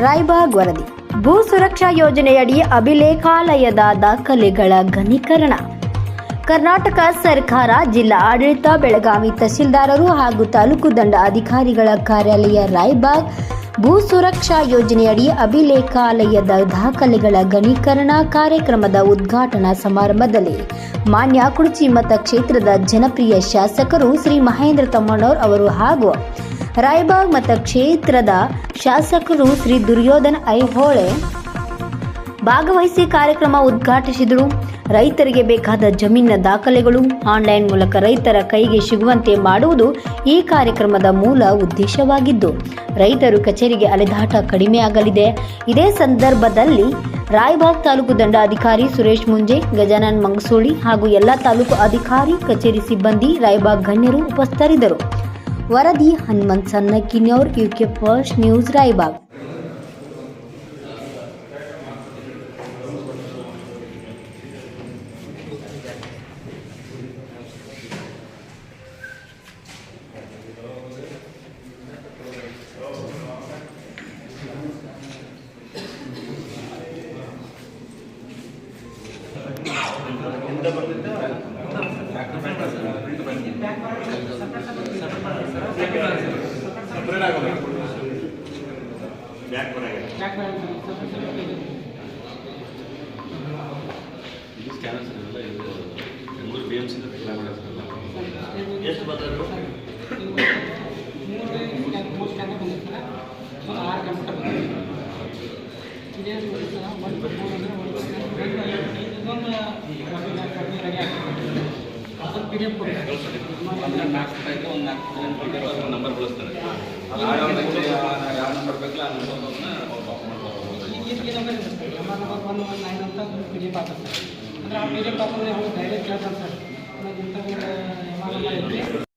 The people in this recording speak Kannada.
ರಾಯಬಾಗ್ ವರದಿ. ಭೂ ಸುರಕ್ಷಾ ಯೋಜನೆಯಡಿ ಅಭಿಲೇಖಾಲಯದ ದಾಖಲೆಗಳ ಘನೀಕರಣ. ಕರ್ನಾಟಕ ಸರ್ಕಾರ, ಜಿಲ್ಲಾ ಆಡಳಿತ, ಬೆಳಗಾವಿ ತಹಸೀಲ್ದಾರರು ಹಾಗೂ ತಾಲೂಕು ದಂಡ ಅಧಿಕಾರಿಗಳ ಕಾರ್ಯಾಲಯ ರಾಯ್ಬಾಗ್ ಭೂ ಸುರಕ್ಷಾ ಯೋಜನೆಯಡಿ ಅಭಿಲೇಖಾಲಯದ ದಾಖಲೆಗಳ ಘನೀಕರಣ ಕಾರ್ಯಕ್ರಮದ ಉದ್ಘಾಟನಾ ಸಮಾರಂಭದಲ್ಲಿ ಮಾನ್ಯ ಕುಡ್ಚಿ ಮತಕ್ಷೇತ್ರದ ಜನಪ್ರಿಯ ಶಾಸಕರು ಶ್ರೀ ಮಹೇಂದ್ರ ತಮ್ಮಣ್ಣವ್ರ ಅವರು ಹಾಗೂ ರಾಯಬಾಗ್ ಮತಕ್ಷೇತ್ರದ ಶಾಸಕರು ಶ್ರೀ ದುರ್ಯೋಧನ ಐಹೊಳೆ ಭಾಗವಹಿಸಿ ಕಾರ್ಯಕ್ರಮ ಉದ್ಘಾಟಿಸಿದರು. ರೈತರಿಗೆ ಬೇಕಾದ ಜಮೀನಿನ ದಾಖಲೆಗಳು, ಆನ್ಲೈನ್ ಮೂಲಕ ರೈತರ ಕೈಗೆ ಸಿಗುವಂತೆ ಮಾಡುವುದು ಈ ಕಾರ್ಯಕ್ರಮದ ಮೂಲ ಉದ್ದೇಶವಾಗಿದ್ದು, ರೈತರು ಕಚೇರಿಗೆ ಅಲೆದಾಟ ಕಡಿಮೆಯಾಗಲಿದೆ ಇದೇ ಸಂದರ್ಭದಲ್ಲಿ ರಾಯಬಾಗ್ ತಾಲೂಕು ದಂಡಾಧಿಕಾರಿ ಸುರೇಶ್ ಮುಂಜೆ, ಗಜಾನನ್ ಮಂಗಸೂಳಿ ಹಾಗೂ ಎಲ್ಲ ತಾಲೂಕು ಅಧಿಕಾರಿ, ಕಚೇರಿ ಸಿಬ್ಬಂದಿ, ರಾಯಬಾಗ್ ಗಣ್ಯರು ಉಪಸ್ಥಿತರಿದ್ದರು. ವರದಿ Hanumanth ಸನ್ನಕ್ಕಿನ್ಯವ್ರ UK first news Raibag ಇದು ಸ್ಕ್ಯಾನರ್ಸ್ ಎಲ್ಲ ಇದು ಬೆಂಗಳೂರು ಮೂರು ಸ್ಕ್ಯಾನರ್ ಬಂದಿರ್ತಾರೆ ಒಂದು ಆರು ಕಂಪ್ಯೂಟರ್ ಬಂದಿದೆ ಇದೇ ಸರ್ ಒಂದು ಅಂದರೆ ಒಂದು ಇದೊಂದು ಕಡಿಮೆ ಅದೊಂದು ಪಿ ಡಿ ಎಫ್ ಕೊಡಿ ಒಂದು ನಾಲ್ಕು ಒಂದು ನಾಲ್ಕು ನಂಬರ್ ಬಳಸ್ತಾರೆ ಪಿ ಡಿ ಎಫ್ ಸರ್ ಅಂದರೆ ಆ ಪಿ ಡಿ ಎಫ್ ಡೈರೆಕ್ಟ್ ಕೇಳ್ತಾರೆ ಸರ್ ಇಂಥ